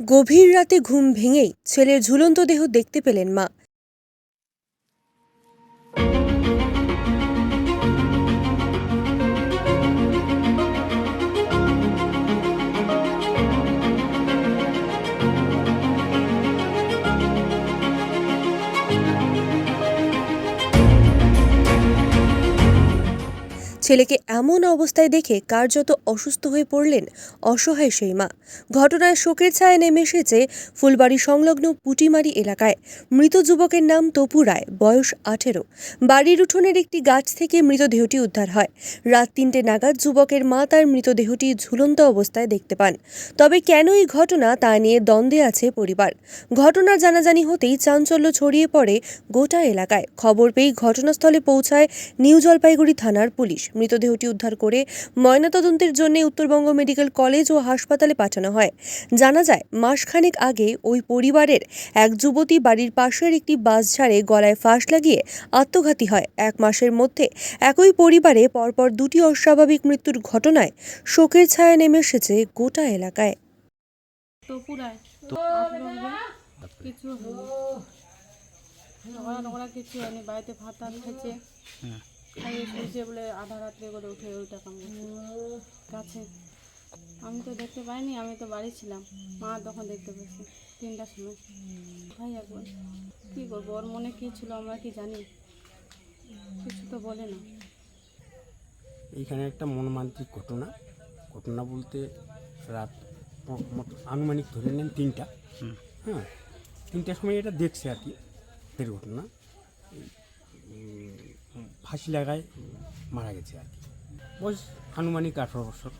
গভীর রাতে ঘুম ভেঙেই ছেলের ঝুলন্ত দেহ দেখতে পেলেন মা। ছেলেকে এমন অবস্থায় দেখে কার্যত অসুস্থ হয়ে পড়লেন অসহায় সেই মা। ঘটনায় শোকের ছায়া নেমে এসেছে ফুলবাড়ি সংলগ্ন পুটিমারি এলাকায়। মৃত যুবকের নাম তপু রায়, বয়স আঠেরো। বাড়ির উঠোনের একটি গাছ থেকে মৃতদেহটি উদ্ধার হয়। রাত তিনটে নাগাদ যুবকের মা তার মৃতদেহটি ঝুলন্ত অবস্থায় দেখতে পান। তবে কেন এই ঘটনা তা নিয়ে দ্বন্দ্বে আছে পরিবার। ঘটনার জানাজানি হতেই চাঞ্চল্য ছড়িয়ে পড়ে গোটা এলাকায়। খবর পেয়েই ঘটনাস্থলে পৌঁছায় নিউ জলপাইগুড়ি থানার পুলিশ। মৃতদেহটি উদ্ধার করে ময়নাতদন্তের জন্য উত্তরবঙ্গ মেডিকেল কলেজ ও হাসপাতালে পাঠানো হয়। জানা যায় মাসখানেক আগে ওই পরিবারের এক যুবতী বাড়ির পাশের একটি বাস ঝাড়ে গলায় ফাঁস লাগিয়ে আত্মঘাতী হয়। এক মাসের মধ্যে একই পরিবারে পরপর দুটি অস্বাভাবিক মৃত্যুর ঘটনায় শোকের ছায়া নেমে এসেছে গোটা এলাকায়। কিছু হয়নি। ঝগড়া কিছু হয়নি বাড়িতে ভাত খেয়েছে। শুয়েছে বলে আধা রাত্রে করে উঠে ওইটা কাম গাছে আমি তো দেখতে পাইনি আমি তো বাড়ি ছিলাম। মা তখন দেখতে পেয়েছে তিনটার সময়। ভাই একবার কী করব? ওর মনে কী ছিল আমরা কি জানি? কিছু তো বলে না। এইখানে একটা মর্মান্তিক ঘটনা। ঘটনা বলতে রাত আনুমানিক ধরে নেন তিনটা। হ্যাঁ তিনটার সময় এটা দেখছে আর কি ঘটনা ফাঁসি লাগায় মারা গেছে আর কি। বয়স আনুমানিক আঠারো বছর।